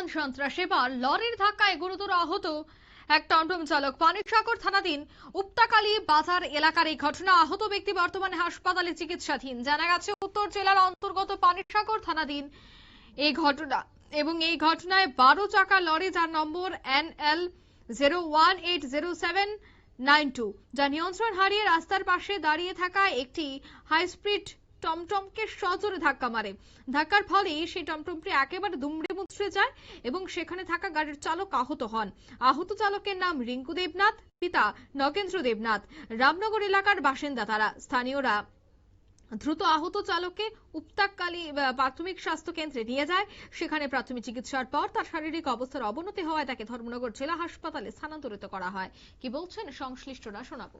প্রাণ সন্ত্রাস এবার লরির ধাক্কায় গুরুতর আহত এক টমটম চালক। পানিসাগর থানাধীন উপতাকালী বাজার এলাকার এই ঘটনা আহত ব্যক্তি বর্তমানে হাসপাতালে চিকিৎসাধীন। জানা গেছে, উত্তর জেলার অন্তর্গত পানিসাগর থানাধীন এই ঘটনা এবং এই ঘটনায় বারো চাকা লরি যার number N L zero one eight zero seven nine two. যা নিয়ন্ত্রণ হারিয়ে রাস্তার পাশে দাঁড়িয়ে থাকা একটি হাই স্পিড টমটমকে সজোরে ধাক্কা মারে। ধাক্কার ফলে সেই টমটমটি একেবারে দুমড়ে মুচড়ে যায় এবং সেখানে থাকা গাড়ির চালক আহত হন। আহত চালকের নাম রিঙ্কু দেবনাথ, পিতা নগেন্দ্র দেবনাথ। রামনগর এলাকার বাসিন্দা তারা। স্থানীয়রা দ্রুত আহত চালককে উপতাককালী প্রাথমিক স্বাস্থ্য কেন্দ্রে নিয়ে যায়। সেখানে প্রাথমিক চিকিৎসার পর তার শারীরিক অবস্থার অবনতি হওয়ায় তাকে ধর্মনগর জেলা হাসপাতালে স্থানান্তরিত করা হয়। কি বলছেন সংশ্লিষ্টরা শোনাবো।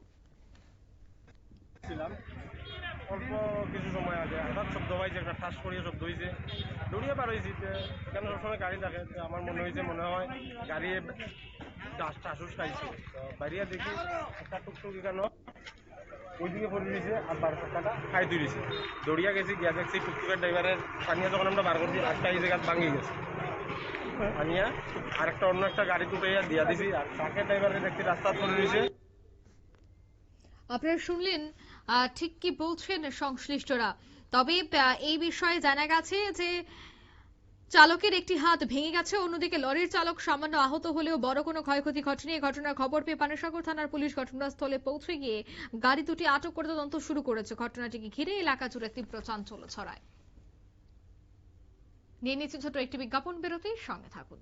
অল্প কিছু সময় হঠাৎ একটা ঠাস করিয়ে দৌড়িয়ে পার হয়েছি কেন সবসময় গাড়ি থাকে আমার মনে হয়েছে, মনে হয় গাড়ি টাস টাসুস খাইছে দেখি একটা টুকটুকি কেন ওইদিকে পড়ে দিয়েছে আর বার টাকা খাই দিয়েছে দৌড়িয়া গেছি, গিয়া দেখছি টুকটুকের ড্রাইভারের পানিয়া যখন আমরা বার করছি আজকে এই জায়গা ভাঙি গেছে। আনিয়া আরেকটা অন্য একটা গাড়ি টুটাইয়া দিয়া দিছি, আর ট্রাকের ড্রাইভারের দেখছি রাস্তা আপনারা শুনলেন ঠিক কি বলছেন সংশ্লিষ্টরা? তবে এই বিষয়ে জানা গেছে যে চালকের একটি হাত ভেঙে গেছে, অন্যদিকে লরির চালক সামান্য আহত হলেও বড় কোনো ক্ষয়ক্ষতি ঘটেনি। ঘটনার খবর পেয়ে পানিসাগর থানার পুলিশ ঘটনাস্থলে পৌঁছে গিয়ে গাড়ি দুটি আটক করে তদন্ত শুরু করেছে। ঘটনাটিকে ঘিরে এলাকা জুড়ে তীব্র চাঞ্চল্য ছড়ায়। নিয়ে নিচ্ছে ছোট একটি বিজ্ঞাপন বেরোতেই সঙ্গে থাকুন।